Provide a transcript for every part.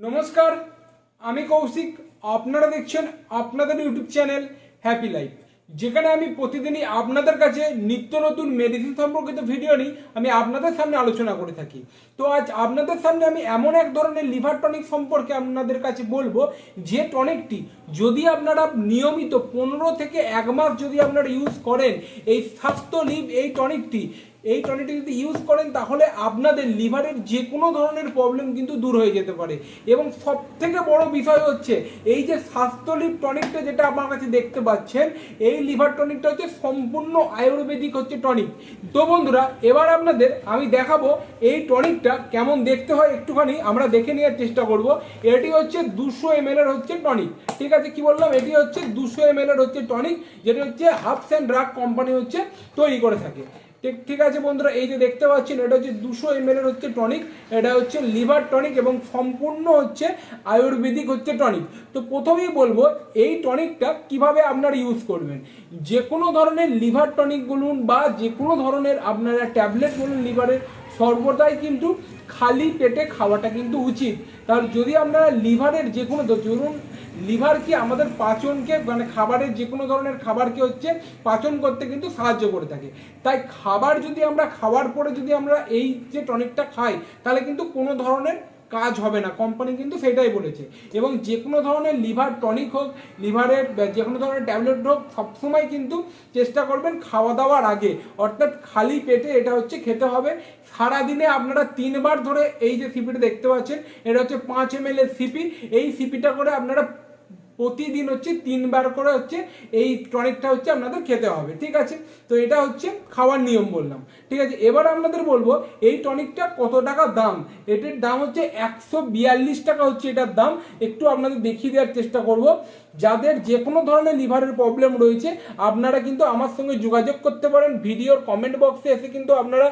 নমস্কার, আমি কৌশিক। আপনারা দেখছেন আপনাদের ইউটিউব চ্যানেল হ্যাপি লাইফ। যেখানে আমি প্রতিদিনই আপনাদের কাছে নিত্য নতুন মেডিসিন সম্পর্কিত ভিডিও নিই আমি আপনাদের সামনে আলোচনা করে থাকি। তো আজ আপনাদের সামনে আমি এমন এক ধরনের লিভার টনিক সম্পর্কে আপনাদের কাছে বলব, যে টনিকটি যদি আপনারা নিয়মিত পনেরো থেকে এক মাস যদি আপনারা ইউজ করেন, এই স্বাস্থ্য লিভ এই টনিকটি এই টনিকটি যদি ইউজ করেন, তাহলে আপনাদের লিভারের যে কোনো ধরনের প্রবলেম কিন্তু দূর হয়ে যেতে পারে। এবং সব থেকে বড় বিষয় হচ্ছে, এই যে স্বাস্থ্যলিপ টনিকটা যেটা আমার কাছে দেখতে পাচ্ছেন, এই লিভার টনিকটা হচ্ছে সম্পূর্ণ আয়ুর্বেদিক হচ্ছে টনিক তো বন্ধুরা, এবার আপনাদের আমি দেখাবো এই টনিকটা কেমন দেখতে হয় একটুখানি, আমরা দেখে নেওয়ার চেষ্টা করব। এটি হচ্ছে দুশো এম এর হচ্ছে টনিক ঠিক আছে, কি বললাম? এটি হচ্ছে দুশো এম এর হচ্ছে টনিক যেটা হচ্ছে হাফস অ্যান্ড ড্রাগ কোম্পানি হচ্ছে তৈরি করে থাকে। ঠিক ঠিক আছে বন্ধুরা, এই যে দেখতে পাচ্ছেন, এটা হচ্ছে দুশো এম এর হচ্ছে টনিক এটা হচ্ছে লিভার টনিক এবং সম্পূর্ণ হচ্ছে আয়ুর্বেদিক হচ্ছে টনিক তো প্রথমেই বলব, এই টনিকটা কীভাবে আপনার ইউজ করবেন? যে কোনো ধরনের লিভার টনিক বলুন বা যে কোনো ধরনের আপনারা ট্যাবলেট বলুন লিভারের সর্বদাই কিন্তু খালি পেটে খাওয়াটা কিন্তু উচিত। তাহলে যদি আপনারা লিভারের যে কোনো ধরুন, লিভার কি আমাদের পাচনকে মানে খাবারের যে কোনো ধরনের খাবারকে হচ্ছে পাচন করতে কিন্তু সাহায্য করে থাকে। তাই খাবার যদি আমরা, খাওয়ার পরে যদি আমরা এই যে টনিকটা খাই, তাহলে কিন্তু কোনো ধরনের কাজ হবে না। কোম্পানি কিন্তু সেটাই বলেছে। এবং যে কোনো ধরনের লিভার টনিক হোক লিভারের যে কোনো ধরনের ট্যাবলেট হোক, সবসময় কিন্তু চেষ্টা করবেন খাওয়া দাওয়ার আগে। অর্থাৎ খালি পেটে এটা হচ্ছে খেতে হবে। সারাদিনে আপনারা তিনবার ধরে এই যে সিপিটা দেখতে পাচ্ছেন, এটা হচ্ছে পাঁচ এম এল এর সিপি এই সিপিটা করে আপনারা প্রতিদিন হচ্ছে তিনবার করে হচ্ছে এই টনিকটা হচ্ছে আপনাদের খেতে হবে, ঠিক আছে? তো এটা হচ্ছে খাওয়ার নিয়ম বললাম, ঠিক আছে? এবার আপনাদের বলব এই টনিকটা কত টাকা দাম? এটার দাম হচ্ছে একশো বিয়াল্লিশ টাকা হচ্ছে এটার দাম। একটু আপনাদের দেখিয়ে দেওয়ার চেষ্টা করব। যাদের যে কোনো ধরনের লিভারের প্রবলেম রয়েছে, আপনারা কিন্তু আমার সঙ্গে যোগাযোগ করতে পারেন। ভিডিওর কমেন্ট বক্সে এসে কিন্তু আপনারা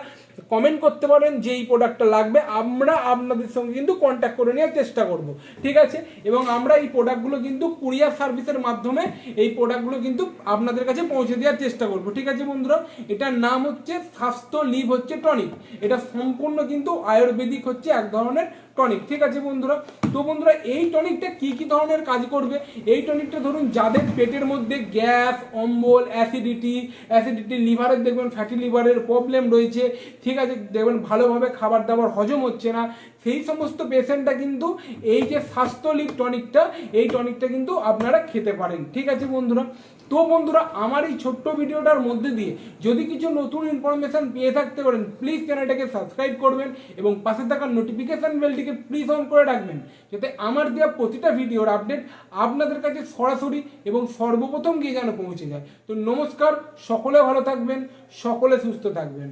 কমেন্ট করতে পারেন যে এই প্রোডাক্টটা লাগবে, আমরা আপনাদের সঙ্গে কিন্তু কন্ট্যাক্ট করে নেওয়ার চেষ্টা করব। ঠিক আছে? এবং আমরা এই প্রোডাক্টগুলো কিন্তু কুরিয়ার সার্ভিসের মাধ্যমে এই প্রোডাক্টগুলো কিন্তু আপনাদের কাছে পৌঁছে দেওয়ার চেষ্টা করব। ঠিক আছে বন্ধুরা? এটার নাম হচ্ছে স্বাস্থ্য লিভ হচ্ছে টনিক এটা সম্পূর্ণ কিন্তু আয়ুর্বেদিক হচ্ছে এক ধরনের টনিক ঠিক আছে বন্ধুরা? তো বন্ধুরা, এই টনিকটা কি কি ধরনের কাজ করবে? এই টনিকটা ধরুন, যাদের পেটের মধ্যে গ্যাস, অম্বল অ্যাসিডিটি অ্যাসিডিটি লিভারের দেখবেন ফ্যাটি লিভারের প্রবলেম রয়েছে। ঠিক আছে, দেখবেন ভালোভাবে খাবার দাবার হজম হচ্ছে না। সেই সমস্ত পেশেন্টটা কিন্তু এই যে স্বাস্থ্য লিভ টনিকটা, এই টনিকটা কিন্তু আপনারা খেতে পারেন। ঠিক আছে বন্ধুরা? তো বন্ধুরা, আমার এই ছোট্ট ভিডিওটার মধ্যে দিয়ে যদি কিছু নতুন ইনফরমেশন পেয়ে থাকতে পারেন প্লিজ চ্যানেলটাকে সাবস্ক্রাইব করবেন এবং পাশে থাকা নোটিফিকেশান বেলটিকে প্লিজ অন করে রাখবেন, যাতে আমার দেওয়া প্রতিটা ভিডিওর আপডেট আপনাদের কাছে সরাসরি এবং সর্বপ্রথম গিয়ে যেন পৌঁছে যায়। তো নমস্কার, সকলে ভালো থাকবেন, সকলে সুস্থ থাকবেন।